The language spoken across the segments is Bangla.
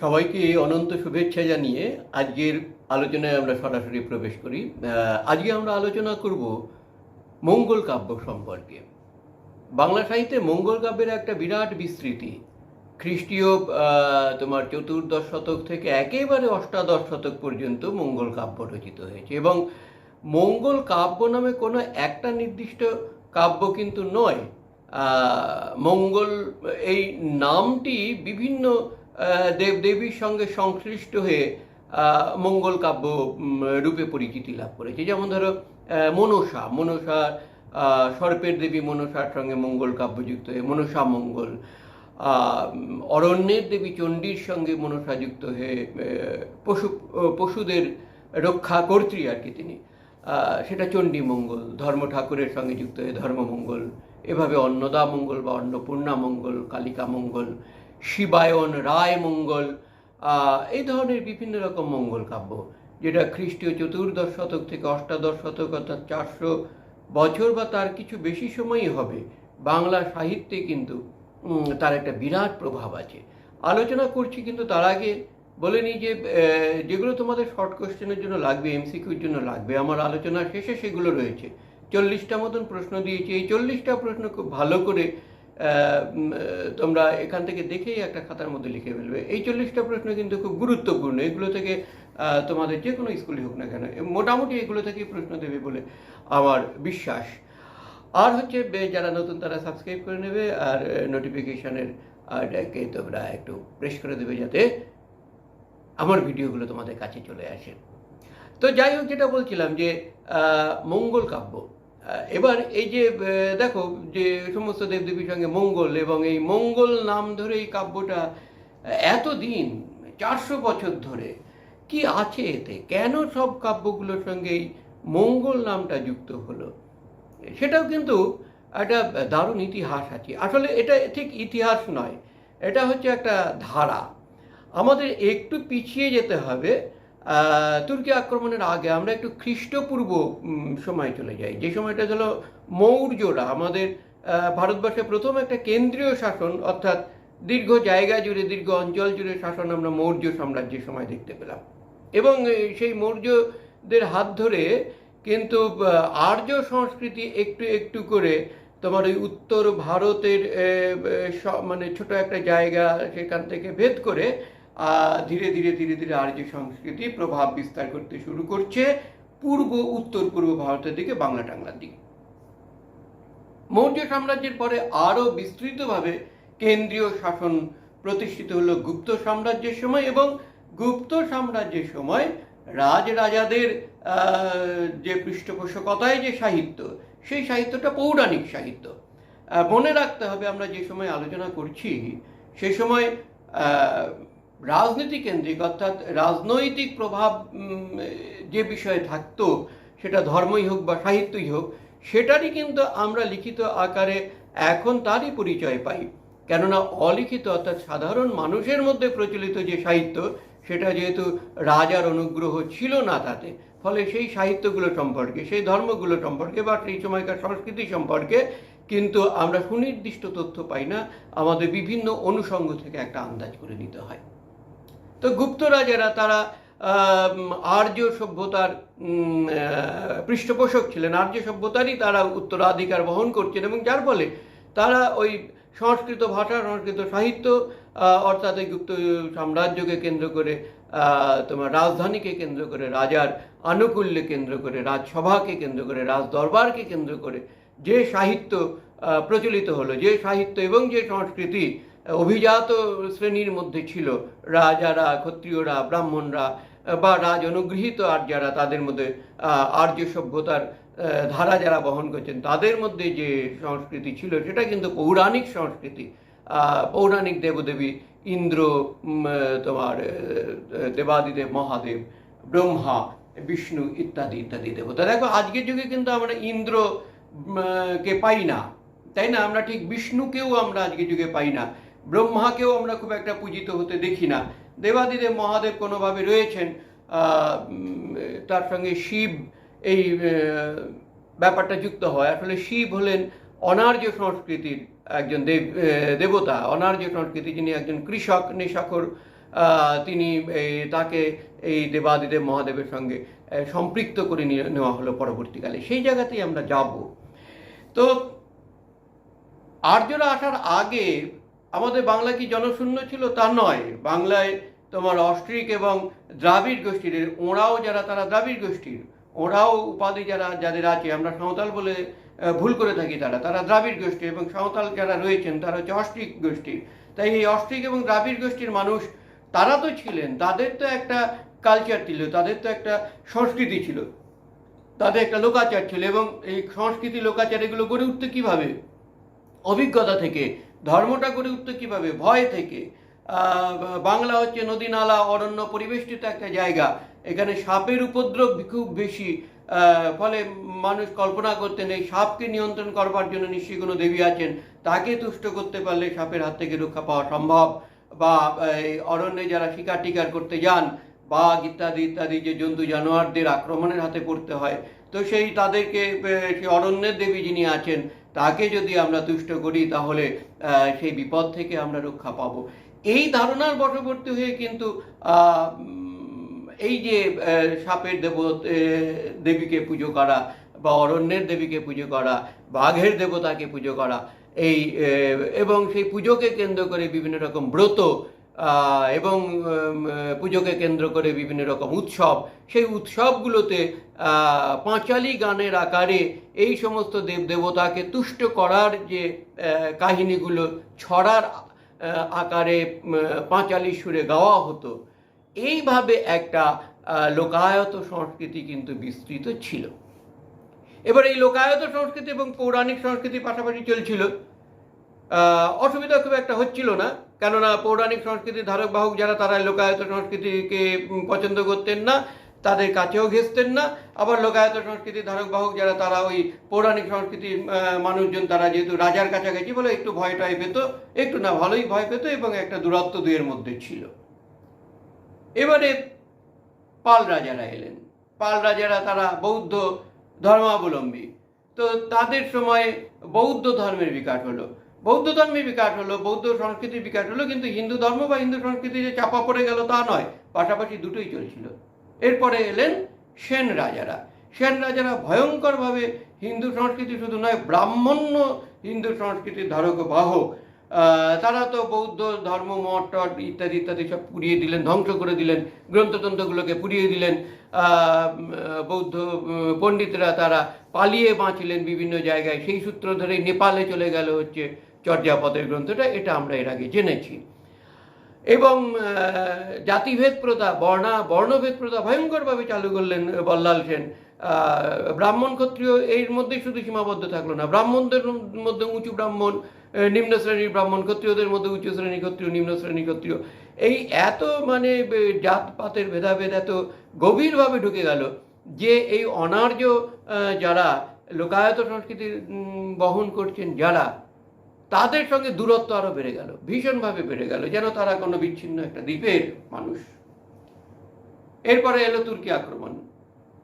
সবাইকে অনন্ত শুভেচ্ছা জানিয়ে আজকের আলোচনায় আমরা সরাসরি প্রবেশ করি। আজকে আমরা আলোচনা করব মঙ্গল কাব্য সম্পর্কে। বাংলা সাহিত্যে মঙ্গল কাব্যের একটা বিরাট বিস্তৃতি। খ্রিস্টীয় তোমার চতুর্দশ শতক থেকে একেবারে অষ্টাদশ শতক পর্যন্ত মঙ্গল কাব্য রচিত হয়েছে এবং মঙ্গল কাব্য নামে কোনো একটা নির্দিষ্ট কাব্য কিন্তু নয়। মঙ্গল, এই নামটি বিভিন্ন আহ, দেব দেবীর সঙ্গে সংশ্লিষ্ট হয়ে মঙ্গল কাব্য রূপে পরিচিতি লাভ করেছে। যেমন ধরো মনসা মনসা সর্পের দেবী মনসার সঙ্গে মঙ্গল কাব্য যুক্ত হয়ে মনসা মঙ্গল। অরণ্যের দেবী চণ্ডীর সঙ্গে মনসা যুক্ত হয়ে পশু পশুদের রক্ষা কর্ত্রী আর কি তিনি। সেটা চণ্ডী মঙ্গল ধর্ম ঠাকুরের সঙ্গে যুক্ত হয়ে ধর্মমঙ্গল এভাবে অন্নদা মঙ্গল বা অন্নপূর্ণা মঙ্গল কালিকা মঙ্গল শিবায়ন, রায় মঙ্গল এই ধরনের বিভিন্ন রকম মঙ্গল কাব্য, যেটা খ্রিস্টীয় চতুর্দশ শতক থেকে অষ্টাদশ শতক অর্থাৎ চারশো বছর বা তার কিছু বেশি সময়ই হবে। বাংলা সাহিত্যে কিন্তু তার একটা বিরাট প্রভাব আছে। আলোচনা করছি কিন্তু তার আগে বলে নিই যে যেগুলো তোমাদের শর্ট কোশ্চেনের জন্য লাগবে এমসিকিউর জন্য লাগবে, আমার আলোচনা শেষে সেগুলো রয়েছে। চল্লিশটা মতন প্রশ্ন দিয়েছি। এই চল্লিশটা প্রশ্ন খুব ভালো করে তোমরা এখান থেকে দেখেই একটা খাতার মধ্যে লিখে ফেলবে। এই চল্লিশটা প্রশ্ন কিন্তু খুব গুরুত্বপূর্ণ। এগুলো থেকে তোমাদের যে কোনো স্কুলে হোক না কেন মোটামুটি এগুলো থেকেই প্রশ্ন দেবে বলে আমার বিশ্বাস। আর হচ্ছে যারা নতুন তারা সাবস্ক্রাইব করে নেবে আর নোটিফিকেশানের আরটাকে তোমরা একটু প্রেস করে দেবে যাতে আমার ভিডিওগুলো তোমাদের কাছে চলে আসে। তো যাই হোক, যেটা বলছিলাম যে মঙ্গল কাব্য। এবার এই যে দেখো যে সমস্ত দেবদেবীর সঙ্গে মঙ্গল এবং এই মঙ্গল নাম ধরে এই কাব্যটা এতদিন, চারশো বছর ধরে, কি আছে এতে? কেন সব কাব্যগুলোর সঙ্গে এই মঙ্গল নামটা যুক্ত হলো? সেটাও কিন্তু একটা দারুণ ইতিহাস আছে। আসলে এটা ঠিক ইতিহাস নয়, এটা হচ্ছে একটা ধারা। আমাদের একটু পিছিয়ে যেতে হবে তুর্কি আক্রমণের আগে আমরা একটু খ্রিস্টপূর্ব সময় চলে যাই। যে সময়টা হলো মৌর্যরা, আমাদের ভারতবর্ষে প্রথম একটা কেন্দ্রীয় শাসন, অর্থাৎ দীর্ঘ জায়গা জুড়ে, দীর্ঘ অঞ্চল জুড়ে শাসন আমরা মৌর্য সাম্রাজ্যের সময় দেখতে পেলাম। এবং সেই মৌর্যদের হাত ধরে কিন্তু আর্য সংস্কৃতি একটু একটু করে তোমার ওই উত্তর ভারতের মানে ছোট একটা জায়গা সেখান থেকে ভেদ করে ধীরে ধীরে ধীরে ধীরে আর্য সংস্কৃতি প্রভাব বিস্তার করতে শুরু করছে পূর্ব, উত্তর, পূর্ব ভারতের দিকে, বাংলা টাংলার দিকে। মৌর্য সাম্রাজ্যের পরে আরও বিস্তৃতভাবে কেন্দ্রীয় শাসন প্রতিষ্ঠিত হলো গুপ্ত সাম্রাজ্যের সময় এবং গুপ্ত সাম্রাজ্যের সময় রাজরাজাদের যে পৃষ্ঠপোষকতায় যে সাহিত্য, সেই সাহিত্যটা পৌরাণিক সাহিত্য। মনে রাখতে হবে আমরা যে সময় আলোচনা করছি, সে সময় রাজনীতি কেন্দ্রিক, অর্থাৎ রাজনৈতিক প্রভাব যে বিষয়ে থাকতো, সেটা ধর্মই হোক বা সাহিত্যই হোক, সেটারই কিন্তু আমরা লিখিত আকারে এখন তারই পরিচয় পাই। কেননা অলিখিত, অর্থাৎ সাধারণ মানুষের মধ্যে প্রচলিত যে সাহিত্য, সেটা যেহেতু রাজার অনুগ্রহ ছিল না তাতে, ফলে সেই সাহিত্যগুলো সম্পর্কে, সেই ধর্মগুলো সম্পর্কে বা সেই সময়কার সংস্কৃতি সম্পর্কে কিন্তু আমরা সুনির্দিষ্ট তথ্য পাই না। আমাদের বিভিন্ন অনুষঙ্গ থেকে একটা আন্দাজ করে নিতে হয়। তো গুপ্ত রাজারা তারা আর্য সভ্যতার পৃষ্ঠপোষক ছিলেন। আর্য সভ্যতারই তারা উত্তরাধিকার বহন করছেন এবং যার ফলে তারা ওই সংস্কৃত ভাষা, সংস্কৃত সাহিত্য অর্থাৎ এই গুপ্ত সাম্রাজ্যকে কেন্দ্র করে তোমার রাজধানীকে কেন্দ্র করে, রাজার আনুকূল্যে কেন্দ্র করে, রাজসভাকে কেন্দ্র করে রাজ দরবারকে কেন্দ্র করে যে সাহিত্য প্রচলিত হলো, যে সাহিত্য এবং যে সংস্কৃতি অভিজাত শ্রেণির মধ্যে ছিল। রাজারা, ক্ষত্রিয়রা, ব্রাহ্মণরা বা রাজ অনুগৃহীত আর যারা তাদের মধ্যে আর্য সভ্যতার ধারা যারা বহন করছেন, তাদের মধ্যে যে সংস্কৃতি ছিল সেটা কিন্তু পৌরাণিক সংস্কৃতি। পৌরাণিক দেবদেবী ইন্দ্র তোমার দেবাদিদেব, মহাদেব, ব্রহ্মা, বিষ্ণু ইত্যাদি ইত্যাদি দেবতা। দেখো, আজকের যুগে কিন্তু আমরা ইন্দ্র কে পাই না। তাই না? আমরা ঠিক বিষ্ণুকেও আমরা আজকের যুগে পাই না। ব্রহ্মাকেও আমরা খুব একটা পূজিত হতে দেখি না। দেবাদিদেব মহাদেব কোনোভাবে রয়েছেন তার সঙ্গে শিব এই ব্যাপারটা যুক্ত হয়। আসলে শিব হলেন অনার্য সংস্কৃতির একজন দেব দেবতা। অনার্য সংস্কৃতি যিনি একজন কৃষক, নেশাখর তিনি তাকে এই দেবাদিদেব মহাদেবের সঙ্গে সম্পৃক্ত করে নেওয়া হলো পরবর্তীকালে। সেই জায়গাতেই আমরা যাব। তো, আর্যরা আসার আগে আমাদের বাংলা কি জনশূন্য ছিল তা নয়। বাংলায় তোমার অস্ট্রিক এবং দ্রাবিড় গোষ্ঠীর ওরাও যারা তারা দ্রাবিড় গোষ্ঠীর। ওরাও উপাধি যারা, যাদের আছে, আমরা সাঁওতাল বলে ভুল করে থাকি তারা। তারা দ্রাবিড় গোষ্ঠী এবং সাঁওতাল যারা রয়েছেন, তারা হচ্ছে অস্ট্রিক গোষ্ঠীর। তাই এই অস্ট্রিক এবং দ্রাবিড় গোষ্ঠীর মানুষ, তারা তো ছিলেন, তাদের তো একটা কালচার ছিল, তাদের তো একটা সংস্কৃতি ছিল। তাদের একটা লোকাচার ছিল এবং এই সংস্কৃতি, লোকাচার এগুলো গড়ে উঠতে কীভাবে? অভিজ্ঞতা থেকে ধর্মটা গড়ে উঠতে কীভাবে? ভয় থেকে। বাংলা হচ্ছে নদী, নালা, অরণ্য পরিবেষ্টিত একটা জায়গা। এখানে সাপের উপদ্রব খুব বেশি। ফলে মানুষ কল্পনা করতেন এই সাপকে নিয়ন্ত্রণ করবার জন্য নিশ্চয়ই কোনো দেবী আছেন। তাকে তুষ্ট করতে পারলে সাপের হাত থেকে রক্ষা পাওয়া সম্ভব। বা, এই অরণ্যে যারা শিকার টিকার করতে যান, বাঘ ইত্যাদি ইত্যাদি যে জন্তু জানোয়ারদের আক্রমণের হাতে পড়তে হয়। তো সেই তাদেরকে অরণ্যের দেবী যিনি আছেন তাকে যদি আমরা তুষ্ট করি, তাহলে সেই বিপদ থেকে আমরা রক্ষা পাব। এই ধারণার বশবর্তী হয়ে কিন্তু এই যে সাপের দেব দেবীকে পুজো করা বা অরণ্যের দেবীকে পুজো করা বাঘের দেবতাকে পুজো করা, এই এবং সেই পুজোকে কেন্দ্র করে বিভিন্ন রকম ব্রত এবং পুজোকে কেন্দ্র করে বিভিন্ন রকম উৎসব। সেই উৎসবগুলোতে পাঁচালি গানের আকারে এই সমস্ত দেব দেবতাকে তুষ্ট করার যে কাহিনীগুলো ছড়ার আকারে পাঁচালি সুরে গাওয়া হতো, এইভাবে একটা লোকায়ত সংস্কৃতি কিন্তু বিস্তৃত ছিল। এবার এই লোকায়ত সংস্কৃতি এবং পৌরাণিক সংস্কৃতি পাশাপাশি চলছিল। অসুবিধা খুব একটা হচ্ছিল না। কেননা পৌরাণিক সংস্কৃতির ধারক বাহক যারা, তারা লোকায়ত সংস্কৃতিকে পছন্দ করতেন না, তাদের কাছেও ঘেসতেন না। আবার লোকায়ত সংস্কৃতির ধারক বাহক যারা, তারা ওই পৌরাণিক সংস্কৃতির মানুষজন, তারা যেহেতু রাজার কাছাকাছি বলে একটু ভয় টয় পেত, একটু না ভালোই ভয় পেত এবং একটা দূরত্ব দুয়ের মধ্যে ছিল। এবারে পাল রাজারা এলেন। পাল রাজারা তারা বৌদ্ধ ধর্মাবলম্বী। তো তাদের সময়ে বৌদ্ধ ধর্মের বিকাশ হলো। বৌদ্ধ ধর্মের বিকাশ হলো, বৌদ্ধ সংস্কৃতির বিকাশ হলো, কিন্তু হিন্দু ধর্ম বা হিন্দু সংস্কৃতি যে চাপা পড়ে গেল তা নয়, পাশাপাশি দুটোই চলছিল। এরপরে এলেন সেন রাজারা। সেন রাজারা ভয়ঙ্করভাবে হিন্দু সংস্কৃতি শুধু নয়, ব্রাহ্মণ্য হিন্দু সংস্কৃতির ধারক বাহক তারা তো বৌদ্ধ ধর্ম, মঠ ইত্যাদি ইত্যাদি সব পুড়িয়ে দিলেন, ধ্বংস করে দিলেন, গ্রন্থতন্ত্রগুলোকে পুড়িয়ে দিলেন বৌদ্ধ পণ্ডিতরা তারা পালিয়ে বাঁচলেন বিভিন্ন জায়গায়। সেই সূত্র ধরে নেপালে চলে গেল হচ্ছে চর্যাপদের গ্রন্থটা এটা আমরা এর আগে জেনেছি। এবং জাতিভেদ প্রথা, বর্ণা, বর্ণভেদ প্রথা ভয়ঙ্করভাবে চালু করলেন বল্লাল সেন। ব্রাহ্মণ ক্ষত্রিয় এর মধ্যে শুধু সীমাবদ্ধ থাকল না। ব্রাহ্মণদের মধ্যে উঁচু ব্রাহ্মণ নিম্ন শ্রেণির ব্রাহ্মণ, ক্ষত্রিয়দের মধ্যে উচ্চ শ্রেণি ক্ষত্রিয়, নিম্ন শ্রেণি ক্ষত্রিয়। এই এত মানে জাতপাতের ভেদাভেদ এত গভীরভাবে ঢুকে গেল যে এই অনার্য যারা লোকায়ত সংস্কৃতির বহন করছেন যারা তাদের সঙ্গে দূরত্ব আরও বেড়ে গেল, ভীষণভাবে বেড়ে গেল, যেন তারা কোনো বিচ্ছিন্ন একটা দ্বীপের মানুষ। এরপরে এলো তুর্কি আক্রমণ,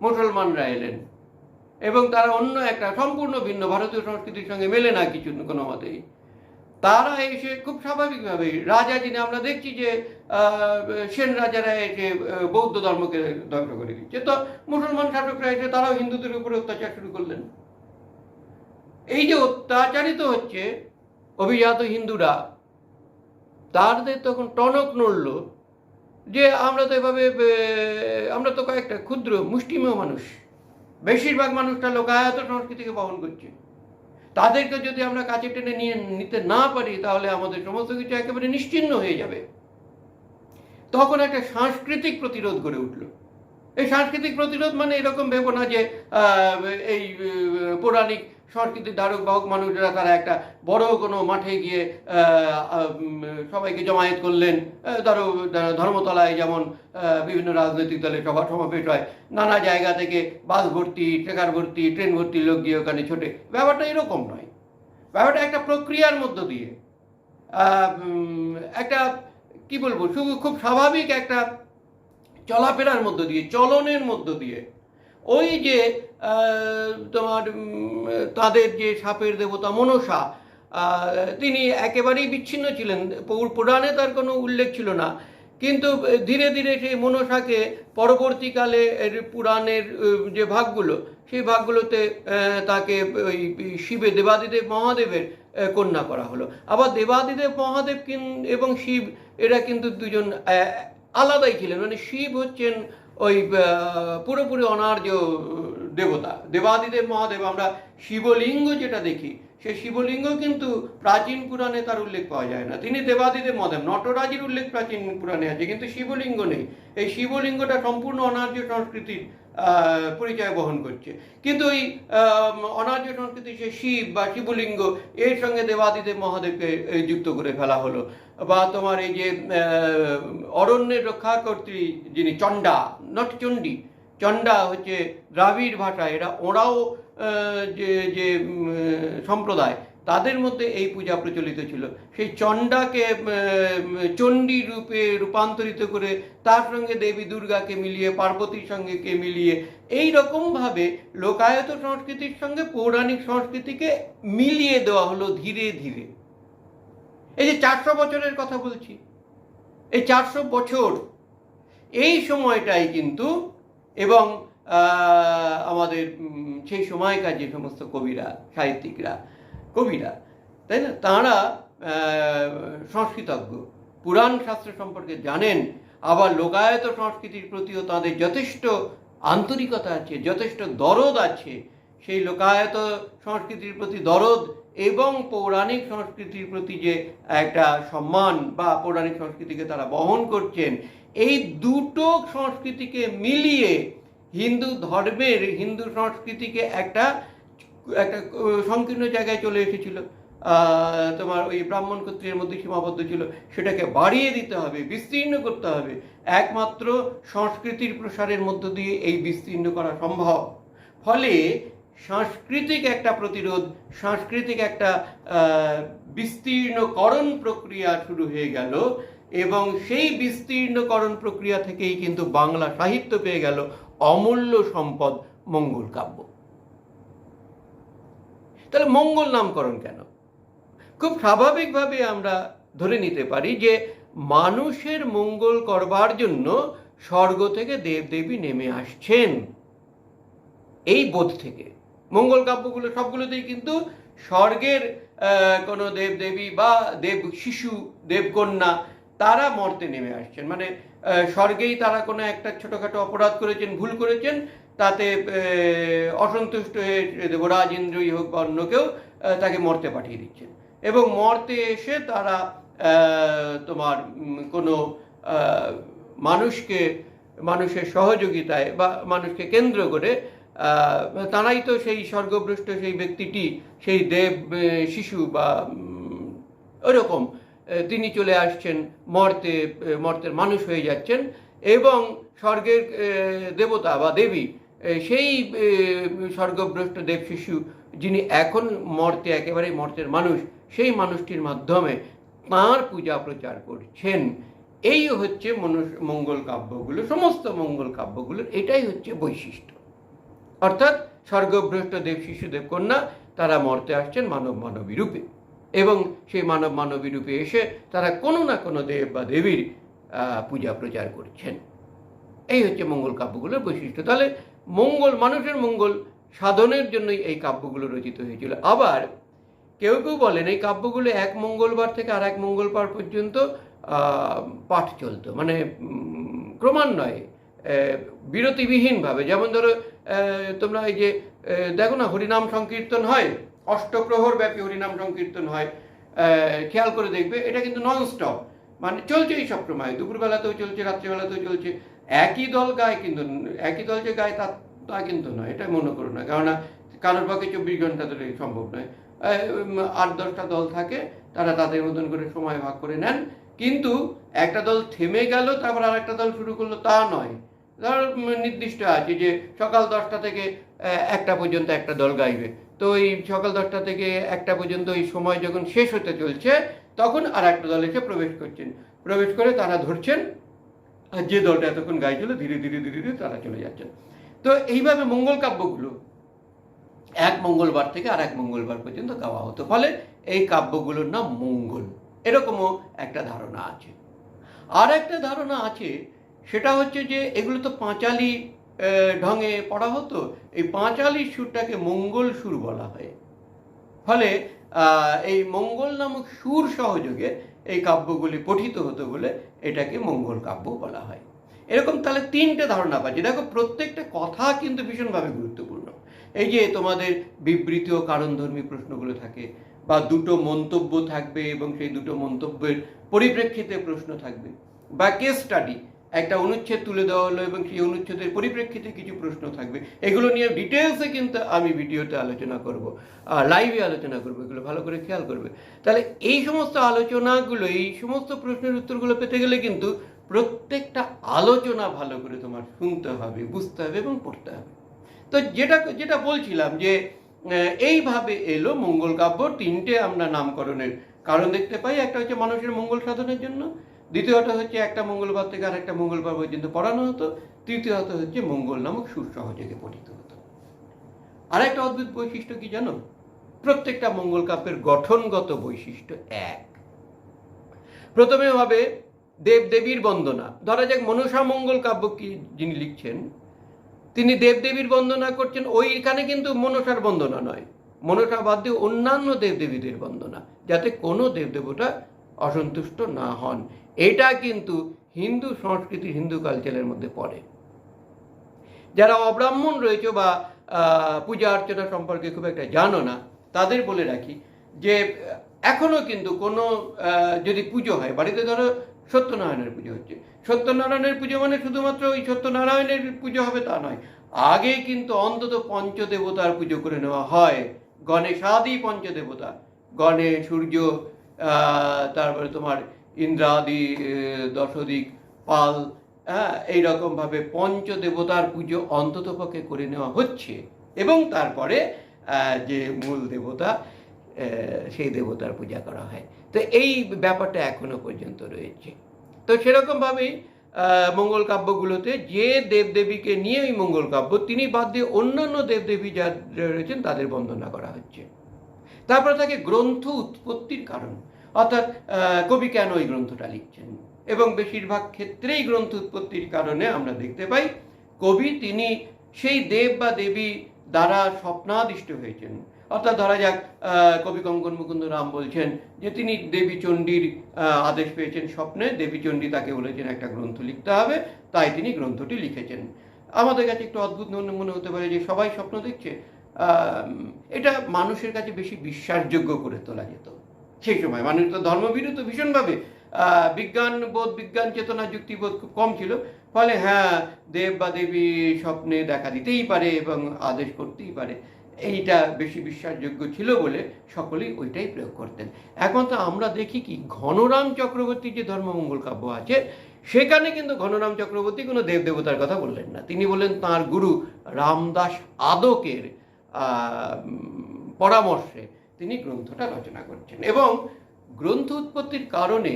মুসলমানরা এলেন, এবং তারা অন্য একটা সম্পূর্ণ ভিন্ন ভারতীয় সংস্কৃতির সঙ্গে মেলে না কিছু কোনো মতেই তারা এসে খুব স্বাভাবিকভাবে রাজা যিনি, আমরা দেখছি যে সেন রাজারা এসে বৌদ্ধ ধর্মকে ধ্বংস করে দিচ্ছে। তো মুসলমান শাসকরা এসে, তারাও হিন্দুদের উপরে অত্যাচার শুরু করলেন। এই যে অত্যাচারিত হচ্ছে অভিজাত হিন্দুরা তাদের তখন টনক নড়ল যে আমরা তো এভাবে আমরা তো কয়েকটা ক্ষুদ্র মুষ্টিমেয় মানুষ। বেশিরভাগ মানুষটা লোকায়ত সংস্কৃতিকে বহন করছে। তাদেরকে যদি আমরা কাছে টেনে নিয়ে নিতে না পারি, তাহলে আমাদের সমস্ত কিছু একেবারে নিশ্চিহ্ন হয়ে যাবে। তখন একটা সাংস্কৃতিক প্রতিরোধ গড়ে উঠল। এই সাংস্কৃতিক প্রতিরোধ মানে এরকম ভেবো না যে এই পৌরাণিক সংস্কৃতির ধারক বাহক মানুষরা তারা একটা বড় কোনো মাঠে গিয়ে সবাইকে জমায়েত করলেন। ধরো ধর্মতলায় যেমন বিভিন্ন রাজনৈতিক দলের সভা সমাবেশ হয়, নানা জায়গা থেকে বাস ভর্তি, ট্রেকার ভর্তি, ট্রেন ভর্তি লোক গিয়ে ওখানে ছোটে। ব্যাপারটা এরকম নয়। ব্যাপারটা একটা প্রক্রিয়ার মধ্য দিয়ে। একটা, কি বলব খুব স্বাভাবিক একটা চলাফেরার মধ্য দিয়ে, চলনের মধ্য দিয়ে ওই যে তোমার তাদের যে সাপের দেবতা মনসা তিনি একেবারেই বিচ্ছিন্ন ছিলেন। পৌর- পুরাণে তার কোনো উল্লেখ ছিল না। কিন্তু, ধীরে ধীরে সেই মনসাকে পরবর্তীকালে পুরাণের যে ভাগগুলো, সেই ভাগগুলোতে তাকে ওই শিবে দেবাদিদেব মহাদেবের কন্যা করা হলো। আবার দেবাদিদেব মহাদেব এবং শিব, এরা কিন্তু দুজন আলাদাই ছিলেন। মানে শিব হচ্ছেন ওই পুরোপুরি অনার্য দেবতা। দেবাদিদেব মহাদেব, আমরা শিবলিঙ্গ যেটা দেখি, সে শিবলিঙ্গ কিন্তু প্রাচীন পুরাণে তার উল্লেখ পাওয়া যায় না। তিনি দেবাদিদেব মহাদেব, নটরাজির উল্লেখ প্রাচীন পুরাণে আছে, কিন্তু শিবলিঙ্গ নেই। এই শিবলিঙ্গটা সম্পূর্ণ অনার্য সংস্কৃতির পরিচয় বহন করছে। কিন্তু ওই অনার্য সংস্কৃতি সে শিব বা শিবলিঙ্গ, এর সঙ্গে দেবাদিদেব মহাদেবকে যুক্ত করে ফেলা হলো। বা তোমার এই যে অরণ্যের রক্ষাকর্ত্রী যিনি চণ্ডা নট চণ্ডী, চণ্ডা হচ্ছে দ্রাবিড় ভাষা, এরা ওরাও যে যে সম্প্রদায় তাদের মধ্যে এই পূজা প্রচলিত ছিল। সেই চণ্ডাকে চণ্ডী রূপে রূপান্তরিত করে তার সঙ্গে দেবী দুর্গাকে মিলিয়ে, পার্বতীর সঙ্গে কে মিলিয়ে এই রকমভাবে লোকায়ত সংস্কৃতির সঙ্গে পৌরাণিক সংস্কৃতিকে মিলিয়ে দেওয়া হলো ধীরে ধীরে। এই যে চারশো বছরের কথা বলছি, এই চারশো বছর, এই সময়টাই কিন্তু এবং আমাদের সেই সময়কার যে সমস্ত কবিরা, সাহিত্যিকরা কবিরা, তাই না? তাঁরা সংস্কৃতজ্ঞ। পুরাণ শাস্ত্র সম্পর্কে জানেন, আবার লোকায়ত সংস্কৃতির প্রতিও তাদের যথেষ্ট আন্তরিকতা আছে, যথেষ্ট দরদ আছে। সেই লোকায়ত সংস্কৃতির প্রতি দরদ এবং পৌরাণিক সংস্কৃতির প্রতি যে একটা সম্মান বা পৌরাণিক সংস্কৃতিকে তারা বহন করছেন, এই দুটো সংস্কৃতিকে মিলিয়ে হিন্দু ধর্মের হিন্দু সংস্কৃতিকে একটা একটা সংকীর্ণ জায়গায় চলে এসেছিল। তোমার ওই ব্রাহ্মণ ক্ষত্রিয়ের মধ্যে সীমাবদ্ধ ছিল। সেটাকে বাড়িয়ে দিতে হবে, বিস্তীর্ণ করতে হবে। একমাত্র সংস্কৃতির প্রসারের মধ্য দিয়ে এই বিস্তীর্ণ করা সম্ভব। ফলে সাংস্কৃতিক একটা প্রতিরোধ, সাংস্কৃতিক একটা বিস্তীর্ণকরণ প্রক্রিয়া শুরু হয়ে গেল এবং সেই বিস্তীর্ণকরণ প্রক্রিয়া থেকেই কিন্তু বাংলা সাহিত্য পেয়ে গেল অমূল্য সম্পদ মঙ্গল কাব্য। তাহলে মঙ্গল নামকরণ কেন? খুব স্বাভাবিকভাবে আমরা ধরে নিতে পারি যে মানুষের মঙ্গল করবার জন্য স্বর্গ থেকে দেবদেবী নেমে আসছেন। এই বোধ থেকে। মঙ্গল কাব্যগুলো সবগুলোতেই কিন্তু স্বর্গের কোনো দেবদেবী বা দেব শিশু, দেবকন্যা, তারা মর্তে নেমে আসছেন। মানে স্বর্গেই তারা কোনো একটা ছোটোখাটো অপরাধ করেছেন, ভুল করেছেন তাতে অসন্তুষ্ট হয়ে দেবরাজ ইন্দ্রই হোক বা অন্য কেউ তাকে মর্তে পাঠিয়ে দিচ্ছেন। এবং মর্তে এসে তারা তোমার কোনো মানুষকে, মানুষের সহযোগিতায় বা মানুষকে কেন্দ্র করে তারাই তো সেই স্বর্গভ্রষ্ট সেই ব্যক্তিটি, সেই দেব শিশু বা ওরকম তিনি চলে আসছেন, মর্তে মর্তের মানুষ হয়ে যাচ্ছেন এবং স্বর্গের দেবতা বা দেবী সেই স্বর্গভ্রষ্ট দেব শিশু যিনি এখন মর্তে একেবারে মর্তের মানুষ, সেই মানুষটির মাধ্যমে তাঁর পূজা প্রচার করছেন। এই হচ্ছে মঙ্গল কাব্যগুলো, সমস্ত মঙ্গল কাব্যগুলোর, এটাই হচ্ছে বৈশিষ্ট্য। অর্থাৎ স্বর্গভ্রষ্ট দেব শিশুদেব কন্যা, তারা মর্তে আসছেন মানব মানবী রূপে। এবং সেই মানব মানবী রূপে এসে তারা কোনো না কোনো দেব বা দেবীর পূজা প্রচার করছেন। এই হচ্ছে মঙ্গল কাব্যগুলোর বৈশিষ্ট্য। তাহলে মঙ্গল, মানুষের মঙ্গল সাধনের জন্যই এই কাব্যগুলো রচিত হয়েছিল। আবার কেউ কেউ বলেন এই কাব্যগুলো এক মঙ্গলবার থেকে আর এক মঙ্গলবার পর্যন্ত পাঠ চলতো। মানে ক্রমান্বয়ে বিরতিবিহীনভাবে। যেমন ধরো তোমরা এই যে দেখো না, হরিনাম সংকীর্তন হয়, অষ্টপ্রহর ব্যাপী হরিনাম সংকীর্তন হয় খেয়াল করে দেখবে, এটা কিন্তু নন স্টপ মানে চলছে এই সব সবসময়। দুপুরবেলাতেও চলছে, রাত্রিবেলাতেও চলছে। একই দল গায় কিন্তু, একই দল যে গায় তা তা কিন্তু নয় এটা মনে করো না। কেননা কারোর পক্ষে চব্বিশ ঘণ্টা ধরে সম্ভব নয়। আট দশটা দল থাকে, তারা তাদের মতন করে সময় ভাগ করে নেন। কিন্তু একটা দল থেমে গেল, তারপর আর একটা দল শুরু করল, তা নয়। ধর নির্দিষ্ট আছে যে সকাল দশটা থেকে একটা পর্যন্ত একটা দল গাইবে। তো এই সকাল দশটা থেকে একটা পর্যন্ত এই সময় যখন শেষ হতে চলছে, তখন আর একটা দল এসে প্রবেশ করছেন। প্রবেশ করে তারা ধরছেন যে দলটা এতক্ষণ গাইছিল, ধীরে ধীরে ধীরে ধীরে তারা চলে যাচ্ছেন। তো এইভাবে মঙ্গল কাব্যগুলো এক মঙ্গলবার থেকে আর এক মঙ্গলবার পর্যন্ত গাওয়া হতো। ফলে এই কাব্যগুলোর নাম মঙ্গল। এরকমও একটা ধারণা আছে। আর একটা ধারণা আছে, সেটা হচ্ছে যে এগুলো তো পাঁচালি ঢঙে পড়া হতো। এই পাঁচালি সুরটাকে মঙ্গল সুর বলা হয়। ফলে এই মঙ্গল নামক সুর সহযোগে এই কাব্যগুলি পঠিত হতো বলে এটাকে মঙ্গল কাব্য বলা হয়। এরকম তাহলে তিনটে ধারণা পাচ্ছি। দেখো, প্রত্যেকটা কথা কিন্তু ভীষণভাবে গুরুত্বপূর্ণ। এই যে তোমাদের বিবৃতি ও কারণধর্মী প্রশ্নগুলো থাকে, বা দুটো মন্তব্য থাকবে এবং সেই দুটো মন্তব্যের পরিপ্রেক্ষিতে প্রশ্ন থাকবে, বা কেস স্টাডি একটা অনুচ্ছেদ তুলে দেওয়া হলো এবং সেই অনুচ্ছেদের পরিপ্রেক্ষিতে কিছু প্রশ্ন থাকবে। এগুলো নিয়ে ডিটেলসে কিন্তু আমি ভিডিওতে আলোচনা করব লাইভে আলোচনা করব, এগুলো ভালো করে খেয়াল করবে। তাহলে এই সমস্ত আলোচনাগুলো, এই সমস্ত প্রশ্নের উত্তরগুলো পেতে গেলে কিন্তু প্রত্যেকটা আলোচনা ভালো করে তোমার শুনতে হবে, বুঝতে হবে এবং পড়তে হবে। তো যেটা যেটা বলছিলাম যে এইভাবে এলো মঙ্গল কাব্য, তিনটে আমরা নামকরণের কারণ দেখতে পাই। একটা হচ্ছে মানুষের মঙ্গল সাধনের জন্য দ্বিতীয়ত হচ্ছে একটা মঙ্গলবার থেকে আর একটা মঙ্গলবার পর্যন্ত পড়ানো হতো। তৃতীয়ত হচ্ছে মঙ্গল নামক সুর সহযোগে পঠিত হতো। আর একটা অদ্ভুত বৈশিষ্ট্য কি জানো? প্রত্যেকটা মঙ্গল কাব্যের গঠনগত বৈশিষ্ট্য এক। প্রথমে হবে দেব দেবীর বন্দনা। ধরা যাক মনসা মঙ্গল কাব্য কি যিনি লিখছেন, তিনি দেবদেবীর বন্দনা করছেন, ওইখানে কিন্তু মনসার বন্দনা নয়। মনসা বাদ দিয়ে অন্যান্য দেবদেবীদের বন্দনা, যাতে কোনো দেবদেবতা অসন্তুষ্ট না হন। এটা কিন্তু হিন্দু সংস্কৃতি হিন্দু কালচারের মধ্যে পড়ে। যারা অব্রাহ্মণ রয়েছে বা পূজা অর্চনা সম্পর্কে খুব একটা জানো না তাদের বলে রাখি যে আহ, এখনও কিন্তু কোনো যদি পুজো হয় বাড়িতে ধরো সত্যনারায়ণের পুজো হচ্ছে। সত্যনারায়ণের পুজো মানে শুধুমাত্র ওই সত্যনারায়ণের পুজো হবে তা নয়। আগে কিন্তু অন্তত পঞ্চদেবতার পুজো করে নেওয়া হয়। গণেশাদি পঞ্চদেবতা। গণেশ সূর্য তারপরে তোমার ইন্দ্রাদি দশদিক পাল হ্যাঁ এইরকমভাবে পঞ্চদেবতার পুজো অন্তত পক্ষে করে নেওয়া হচ্ছে এবং তারপরে যে মূল দেবতা সেই দেবতার পূজা করা হয়। তো এই ব্যাপারটা এখনও পর্যন্ত রয়েছে। তো সেরকমভাবেই মঙ্গল কাব্যগুলোতে যে দেবদেবীকে নিয়ে এই মঙ্গল কাব্য, তিনি বাদ দিয়ে অন্যান্য দেবদেবী যা রয়েছেন, তাদের বন্দনা করা হচ্ছে। তারপরে থাকে গ্রন্থ উৎপত্তির কারণ। অর্থাৎ কবি কেন এই গ্রন্থটা লিখছেন? এবং বেশিরভাগ ক্ষেত্রেই গ্রন্থ উৎপত্তির কারণে আমরা দেখতে পাই, কবি তিনি সেই দেব বা দেবী দ্বারা স্বপ্নাদিষ্ট হয়েছেন। অর্থাৎ ধরা যাক কবি কঙ্কন মুকুন্দ রাম বলছেন যে তিনি দেবী চণ্ডীর আদেশ পেয়েছেন স্বপ্নে, দেবী চণ্ডী তাকে বলেছেন একটা গ্রন্থ লিখতে হবে, তাই তিনি গ্রন্থটি লিখেছেন। আমাদের কাছে একটু অদ্ভুত মনে হতে পারে যে সবাই স্বপ্ন দেখছে এটা মানুষের কাছে বেশি বিশ্বাসযোগ্য করে তোলা যেত। সেই সময়। মানুষ তো ধর্মবিরোধ ভীষণভাবে বিজ্ঞান বোধ, বিজ্ঞান চেতনা, যুক্তিবোধ খুব কম ছিল। ফলে হ্যাঁ দেব বা দেবী স্বপ্নে দেখা দিতেই পারে এবং আদেশ করতেই পারে। এইটা বেশি বিশ্বাসযোগ্য ছিল বলে সকলেই ওইটাই প্রয়োগ করতেন। এখন তো আমরা দেখি কি, ঘনরাম চক্রবর্তীর যে ধর্মমঙ্গল কাব্য আছে, সেখানে কিন্তু ঘনরাম চক্রবর্তী কোনো দেবদেবতার কথা বললেন না। তিনি বললেন তাঁর গুরু রামদাস আদকের পরামর্শে তিনি গ্রন্থটা রচনা করছেন। এবং গ্রন্থ উৎপত্তির কারণে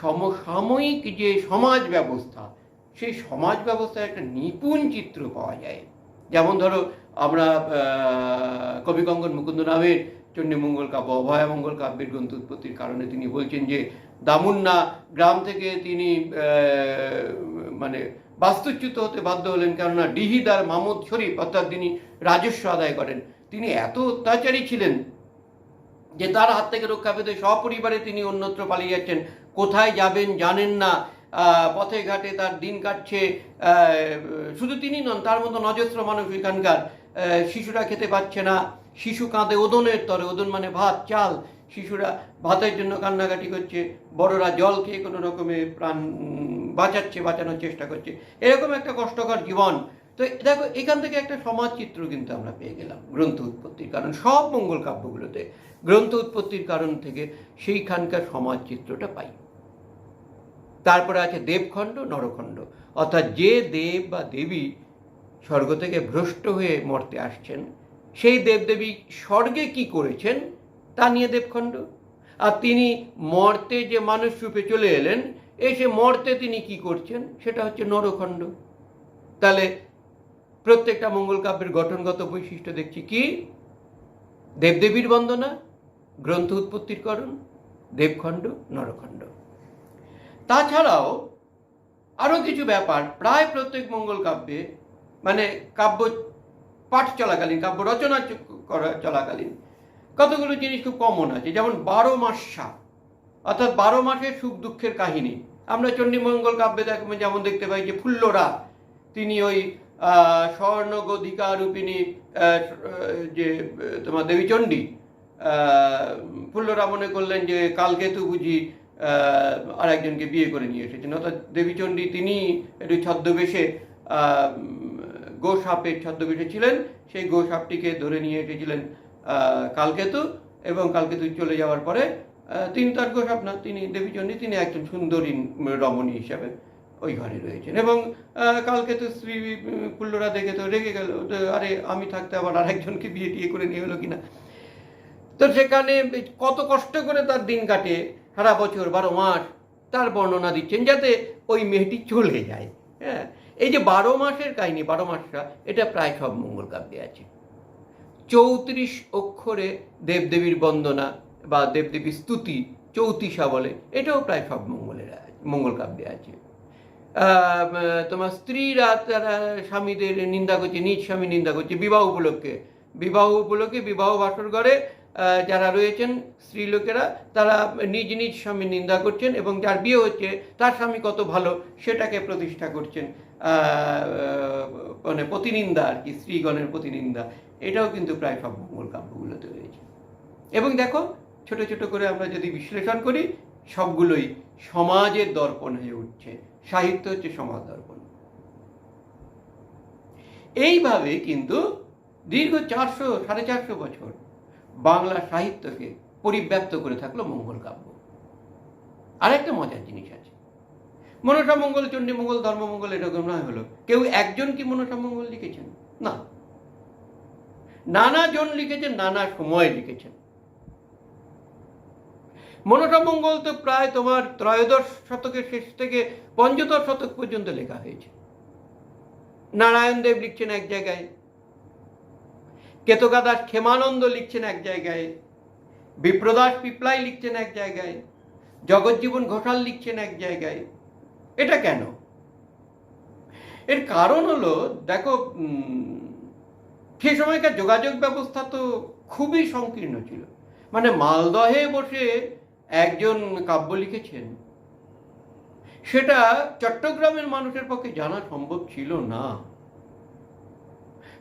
সমসাময়িক যে সমাজ ব্যবস্থা সেই সমাজ ব্যবস্থার একটা নিপুণ চিত্র পাওয়া যায়। যেমন ধরো আমরা আহ, কবি কঙ্কন মুকুন্দ নামের চণ্ডীমঙ্গল কাব্য অভয়মঙ্গল কাব্যের গ্রন্থ উৎপত্তির কারণে তিনি বলছেন যে দামুন্না গ্রাম থেকে তিনি মানে বাস্তুচ্যুত হতে বাধ্য হলেন কেননা ডিহিদার মামুদ শরীফ অর্থাৎ তিনি রাজস্ব আদায় করেন। তিনি এত অত্যাচারী ছিলেন যে তার হাত থেকে রক্ষা পেতে সপরিবারে তিনি অন্যত্র পালিয়ে যাচ্ছেন। কোথায় যাবেন জানেন না। পথে ঘাটে তার দিন কাটছে। শুধু তিনি নন, তার মতো নজস্র মানুষ এখানকার। শিশুরা খেতে পাচ্ছে না। শিশু কাঁদে ওদনের তরে। ওদন মানে ভাত, চাল। শিশুরা ভাতের জন্য কান্নাকাটি করছে। বড়রা জল খেয়ে কোনো রকমে প্রাণ বাঁচাচ্ছে, বাঁচানোর চেষ্টা করছে। এরকম একটা কষ্টকর জীবন তো দেখো, এখান থেকে একটা সমাজ চিত্র কিন্তু আমরা পেয়ে গেলাম, গ্রন্থ উৎপত্তির কারণ। সব মঙ্গল কাব্যগুলোতে গ্রন্থ উৎপত্তির কারণ থেকে সেইখানকার সমাজ চিত্রটা পাই। তারপরে আছে দেবখণ্ড, নরখণ্ড। অর্থাৎ যে দেব বা দেবী স্বর্গ থেকে ভ্রষ্ট হয়ে মর্তে আসছেন, সেই দেবদেবী স্বর্গে কি করেছেন তা নিয়ে দেবখণ্ড। আর তিনি মর্তে যে মানুষ রূপে চলে এলেন, এসে মর্তে তিনি কি করছেন, সেটা হচ্ছে নরখণ্ড। তাহলে প্রত্যেকটা মঙ্গল কাব্যের গঠনগত বৈশিষ্ট্য দেখছি কি? দেবদেবীর বন্দনা, গ্রন্থ উৎপত্তির করণ, দেবখণ্ড, নরখণ্ড। তাছাড়াও আরও কিছু ব্যাপার, প্রায় প্রত্যেক মঙ্গল কাব্যে মানে কাব্য পাঠ চলাকালীন, কাব্য রচনা করা চলাকালীন, কতগুলো জিনিস খুব কমন আছে, যেমন বারো মাসা অর্থাৎ বারো মাসের সুখ দুঃখের কাহিনী। আমরা চণ্ডীমঙ্গল কাব্যে দেখ, যেমন দেখতে পাই যে ফুল্লরা, তিনি ওই আহ, স্বর্ণ গধিকা রূপিণী যে তোমার দেবীচণ্ডী আহ, ফুল্লরা মনে করলেন যে কালকেতু বুঝি আর একজনকে বিয়ে করে নিয়ে এসেছেন। অর্থাৎ দেবীচণ্ডী তিনি একটু ছদ্মবেশে গোসাপের ছদ্মবেশে ছিলেন। সেই গোসাপটিকে ধরে নিয়ে এসেছিলেন কালকেতু এবং কালকেতু চলে যাওয়ার পরে তিনি তার গোসাপ না তিনি দেবীচণ্ডী তিনি একজন সুন্দরী রমণী হিসাবে। ওই ঘরে রয়েছেন। এবং কালকে তো স্ত্রী উম, পুল্লরা দেখে তো রেগে গেল আরে আমি থাকতে আবার আরেকজনকে বিয়ে টিয়ে করে নিয়ে হলো কিনা? তো সেখানে কত কষ্ট করে তার দিন কাটে সারা বছর বারো মাস তার বর্ণনা দিচ্ছেন যাতে ওই মেয়েটি চলে যায়। হ্যাঁ? এই যে বারো মাসের কাহিনী বারো মাসটা এটা প্রায় সব মঙ্গল কাব্যে আছে। চৌত্রিশ অক্ষরে দেবদেবীর বন্দনা বা দেবদেবীর স্তুতি চৌতিসা বলে এটাও প্রায় সব মঙ্গলের মঙ্গল কাব্যে আছে। তোমার স্ত্রীরা তারা স্বামীদের নিন্দা করছে, নিজ স্বামী নিন্দা করছে, বিবাহ উপলক্ষে। বিবাহ উপলক্ষে বিবাহ বাসর ঘরে যারা রয়েছেন স্ত্রী লোকেরা, তারা নিজ নিজ স্বামী নিন্দা করছেন এবং যার বিয়ে হচ্ছে, তার স্বামী কত ভালো সেটাকে প্রতিষ্ঠা করছেন। মানে প্রতিনিন্দা আর কি, স্ত্রীগণের প্রতিনিন্দা। এটাও কিন্তু প্রায় সব মঙ্গল কাব্যগুলোতে রয়েছে। এবং দেখো, ছোট ছোট করে আমরা যদি বিশ্লেষণ করি, সবগুলোই সমাজের দর্পণ হয়ে উঠছে। সাহিত্য হচ্ছে সমাজ দর্পণ। এইভাবে কিন্তু দীর্ঘ চারশো, সাড়ে চারশো বছর বাংলা সাহিত্যকে পরিব্যাপ্ত করে থাকল মঙ্গল কাব্য। আরেকটা মজার জিনিস আছে। মনসা মঙ্গল, চণ্ডী মঙ্গল ধর্মমঙ্গল এরকম নয় হলো? কেউ একজন কি মনসা মঙ্গল লিখেছেন? না। নানা জন লিখেছেন, নানা সময় লিখেছেন। মনসা মঙ্গল তো প্রায় তোমার ত্রয়োদশ শতকের শেষ থেকে পঞ্চদশ শতক পর্যন্ত লেখা হয়েছে। নারায়ণ দেব লিখছেন এক জায়গায় কেতকাদাস ক্ষেমানন্দ লিখছেন এক জায়গায়, বিপ্রদাস পিপলাই লিখছেন এক জায়গায়, জগজ্জীবন ঘোষাল লিখছেন এক জায়গায়। এটা কেন? এর কারণ হলো, দেখো সে সময়কার যোগাযোগ ব্যবস্থা তো খুবই সংকীর্ণ ছিল। মানে মালদহে বসে একজন কাব্য লিখেছেন, সেটা চট্টগ্রামের মানুষের পক্ষে জানা সম্ভব ছিল না।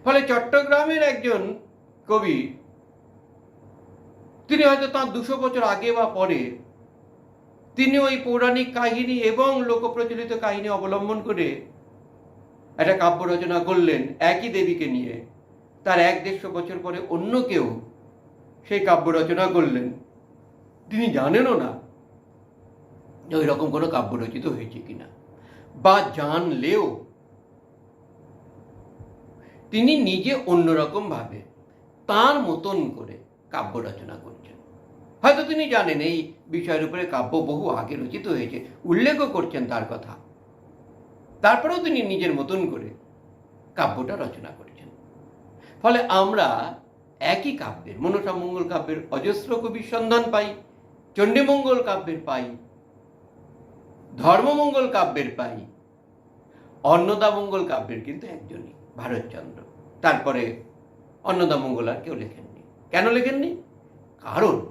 ফলে চট্টগ্রামের একজন কবি, তিনি হয়তো তার দুশো বছর আগে বা পরে, তিনি ওই পৌরাণিক কাহিনী এবং লোকপ্রচলিত কাহিনী অবলম্বন করে একটা কাব্য রচনা করলেন একই দেবীকে নিয়ে। তার এক দেড়শো বছর পরে অন্য কেউ সেই কাব্য রচনা করলেন। তিনি জানেনও না যে ওই রকম কোনো কাব্য রচিত হয়েছে কিনা। বা জানলেও তিনি নিজে অন্যরকম ভাবে তার মতন করে কাব্য রচনা করছেন। হয়তো তিনি জানেন এই বিষয়ের উপরে কাব্য বহু আগে রচিত হয়েছে, উল্লেখও করছেন তার কথা। তারপরেও তিনি নিজের মতন করে কাব্যটা রচনা করেছেন। ফলে আমরা একই কাব্যের মনসা মঙ্গল কাব্যের অজস্র কবির সন্ধান পাই। চণ্ডীমঙ্গল কাব্যের পাই, ধর্মমঙ্গল কাব্যের পাই, অন্নদামঙ্গল কাব্যের কিন্তু একজনই, ভারতচন্দ্র। তারপরে অন্নদামঙ্গল আর কেউ লেখেননি। কেন লেখেননি? কারণ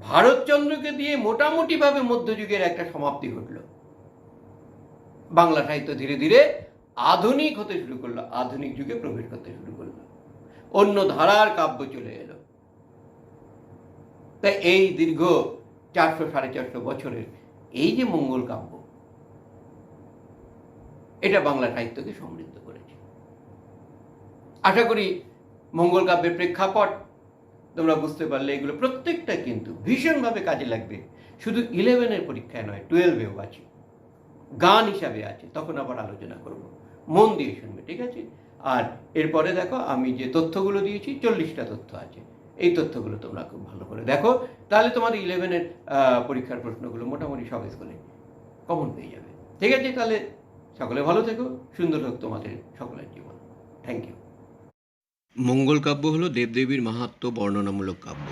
ভারতচন্দ্রকে দিয়ে মোটামুটিভাবে মধ্যযুগের একটা সমাপ্তি ঘটল। বাংলা সাহিত্য ধীরে ধীরে আধুনিক হতে শুরু করল, আধুনিক যুগে প্রবেশ করতে শুরু করল। অন্য ধারার কাব্য চলে এলো। তাই এই দীর্ঘ চারশো, সাড়ে চারশো বছরের এই যে মঙ্গল কাব্য, এটা বাংলা সাহিত্যকে সমৃদ্ধ করেছে। আশা করি মঙ্গল কাব্যের প্রেক্ষাপট তোমরা বুঝতে পারলে এগুলো প্রত্যেকটা কিন্তু ভীষণভাবে কাজে লাগবে। শুধু ইলেভেনের পরীক্ষায় নয় টুয়েলভেও আছে। গান হিসাবে আছে, তখন আবার আলোচনা করব। মন দিয়ে শুনবে, ঠিক আছে? আর এরপরে দেখো, আমি যে তথ্যগুলো দিয়েছি, চল্লিশটা তথ্য আছে। এই তথ্যগুলো তোমরা খুব ভালো করে দেখো। তাহলে তোমাদের ইলেভেনের পরীক্ষার প্রশ্নগুলো মোটামুটি সব স্কুলে কমন পেয়ে যাবে। ঠিক আছে, তাহলে সকলে ভালো থেকো, সুন্দর হোক তোমাদের সকলের জীবন। থ্যাংক ইউ মঙ্গল কাব্য হলো দেবদেবীর মাহাত্ম্য বর্ণনামূলক কাব্য।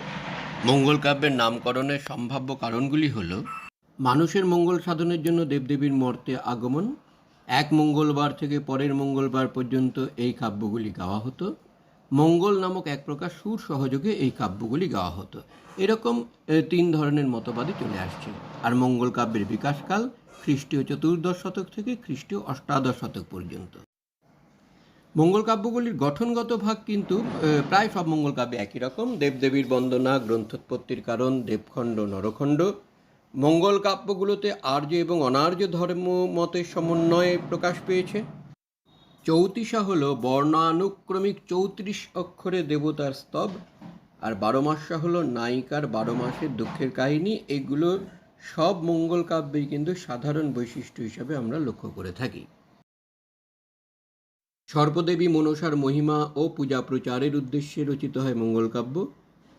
মঙ্গল কাব্যের নামকরণের সম্ভাব্য কারণগুলি হল, মানুষের মঙ্গল সাধনের জন্য দেবদেবীর মর্তে আগমন, এক মঙ্গলবার থেকে পরের মঙ্গলবার পর্যন্ত এই কাব্যগুলি গাওয়া হতো মঙ্গল নামক এক প্রকার সুর সহযোগে এই কাব্যগুলি গাওয়া হতো। এরকম তিন ধরনের মতবাদই চলে আসছে। আর মঙ্গল কাব্যের বিকাশকাল খ্রিস্টীয় চতুর্দশ শতক থেকে খ্রিস্টীয় অষ্টাদশ শতক পর্যন্ত। মঙ্গল কাব্যগুলির গঠনগত ভাগ কিন্তু প্রায় সব মঙ্গল কাব্যে একই রকম। দেবদেবীর বন্দনা, গ্রন্থোৎপত্তির কারণ, দেবখণ্ড, নরখণ্ড। মঙ্গল কাব্যগুলোতে আর্য এবং অনার্য ধর্ম মতের সমন্বয়ে প্রকাশ পেয়েছে। চৌতিসা হল বর্ণানুক্রমিক চৌত্রিশ অক্ষরে দেবতার স্তব, আর বারো মাসা হলো নায়িকার বারো মাসের দুঃখের কাহিনী। এগুলো সব মঙ্গল কাব্যেই কিন্তু সাধারণ বৈশিষ্ট্য হিসাবে আমরা লক্ষ্য করে থাকি। সর্পদেবী মনসার মহিমা ও পূজা প্রচারের উদ্দেশ্যে রচিত হয় মঙ্গল কাব্য।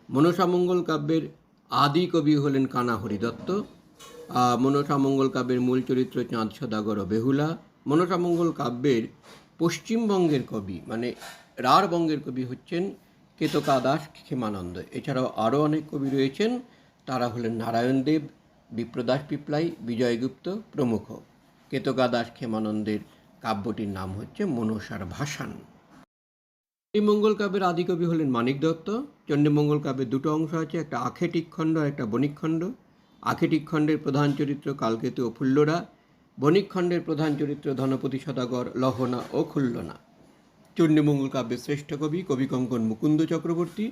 মনসা মঙ্গল কাব্যের আদি কবি হলেন কানা হরিদত্ত। মনসা মঙ্গল কাব্যের মূল চরিত্র চাঁদ সদাগর ও বেহুলা। মনসা মঙ্গল কাব্যের পশ্চিমবঙ্গের কবি মানে রার বঙ্গের কবি হচ্ছেন কেতকা দাস ক্ষেমানন্দ। এছাড়াও আরও অনেক কবি রয়েছেন, তারা হলেন নারায়ণ দেব, বিপ্রদাস পিপলাই বিজয়গুপ্ত প্রমুখ। কেতকা দাস ক্ষেমানন্দের কাব্যটির নাম হচ্ছে মনসার ভাসান। চণ্ডীমঙ্গল কাব্যের আদিকবি হলেন মানিক দত্ত। চণ্ডীমঙ্গল কাব্যের দুটো অংশ আছে, একটা আখেটিক খণ্ড একটা বণিক খণ্ড। আখেটিক খণ্ডের প্রধান চরিত্র কালকেতু ও ফুল্লরা। বণিক খণ্ডের প্রধান চরিত্র ধনপতি সদাগর, লহনা ও খুল্লনা। চণ্ডীমঙ্গল কাব্যের শ্রেষ্ঠ কবি কবি কঙ্কন মুকুন্দ চক্রবর্তী।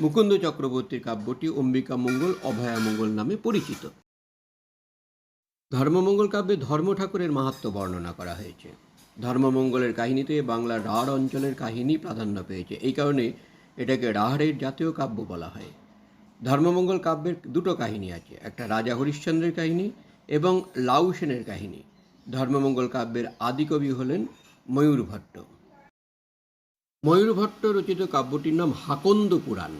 মুকুন্দ চক্রবর্তীর কাব্যটি অম্বিকা মঙ্গল, অভয়া মঙ্গল নামে পরিচিত। ধর্মমঙ্গল কাব্যে ধর্ম ঠাকুরের মাহাত্ম্য বর্ণনা করা হয়েছে। ধর্মমঙ্গলের কাহিনীতে বাংলার রাঢ় অঞ্চলের কাহিনী প্রাধান্য পেয়েছে। এই কারণে এটাকে রাঢ়ের জাতীয় কাব্য বলা হয়। ধর্মমঙ্গল কাব্যের দুটো কাহিনী আছে। একটা রাজা হরিশ্চন্দ্রের কাহিনী এবং লাউ সেনের কাহিনী। ধর্মমঙ্গল কাব্যের আদিকবি হলেন ময়ূর ভট্ট। ময়ূর ভট্ট রচিত কাব্যটির নাম হাকন্দ পুরাণ।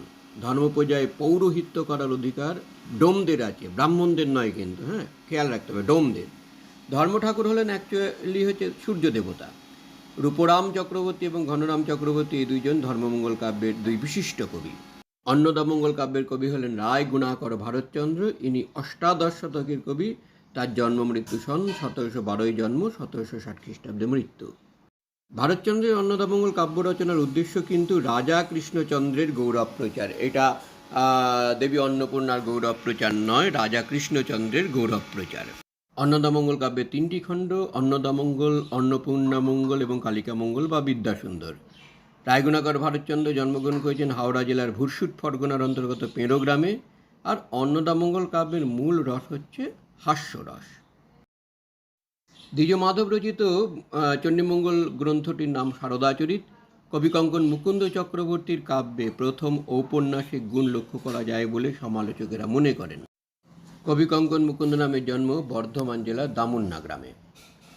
ধর্মপূজায় পৌরোহিত্য করার অধিকার ডোমদের আছে, ব্রাহ্মণদের নয় কিন্তু হ্যাঁ খেয়াল রাখতে হবে, ডোমদের। ধর্ম ঠাকুর হলেন অ্যাকচুয়ালি হচ্ছে সূর্য দেবতা। রূপরাম চক্রবর্তী এবং ঘনরাম চক্রবর্তী এই দুইজন ধর্মমঙ্গল কাব্যের দুই বিশিষ্ট কবি। অন্নদামঙ্গল কাব্যের কবি হলেন রায় গুণাকর ভারতচন্দ্র। ইনি অষ্টাদশ শতকের কবি। তার জন্ম, মৃত্যু সন সতেরোশো বারোই জন্ম, সতেরোশো ষাট খ্রিস্টাব্দে মৃত্যু। ভারতচন্দ্রের অন্নদামঙ্গল কাব্য রচনার উদ্দেশ্য কিন্তু রাজা কৃষ্ণচন্দ্রের গৌরব প্রচার। এটা দেবী অন্নপূর্ণার গৌরব প্রচার নয়, রাজা কৃষ্ণচন্দ্রের গৌরব প্রচার। অন্নদামঙ্গল কাব্যের তিনটি খণ্ড, অন্নদামঙ্গল, অন্নপূর্ণামঙ্গল এবং কালিকামঙ্গল বা বিদ্যাসুন্দর। রায়গুণাকর ভারতচন্দ্র জন্মগ্রহণ করেছেন হাওড়া জেলার ভুরসুট পরগনার অন্তর্গত পেঁড়ো গ্রামে। আর অন্নদামঙ্গল কাব্যের মূল রস হচ্ছে হাস্যরস। দ্বিজ মাধব রচিত চণ্ডীমঙ্গল গ্রন্থটির নাম সারদাচরিত কবিকঙ্কন মুকুন্দ চক্রবর্তীর কাব্যে প্রথম ঔপন্যাসিক গুণ লক্ষ্য করা যায় বলে সমালোচকেরা মনে করেন। কবিকঙ্কন মুকুন্দ নামের জন্ম বর্ধমান জেলার দামুন্না গ্রামে।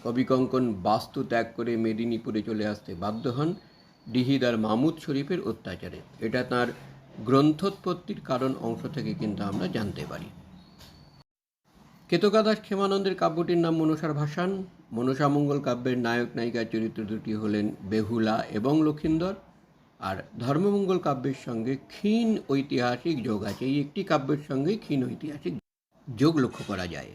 কবিকঙ্কন বাস্তু ত্যাগ করে মেদিনীপুরে চলে আসতে বাধ্য হন ডিহিদার মামুদ শরীফের অত্যাচারে। এটা তার গ্রন্থোৎপত্তির কারণ অংশ থেকে কিন্তু আমরা জানতে পারি। কেতকাদাস ক্ষেমানন্দের কাব্যটির নাম মনসার ভাসান। মনসা মঙ্গল কাব্যের নায়ক নায়িকার চরিত্র দুটি হলেন বেহুলা এবং লক্ষিন্দর। আর ধর্মমঙ্গল কাব্যের সঙ্গে ক্ষীণ ঐতিহাসিক যোগ আছে। এই একটি কাব্যের সঙ্গে ক্ষীণ ঐতিহাসিক যোগ লক্ষ্য করা যায়।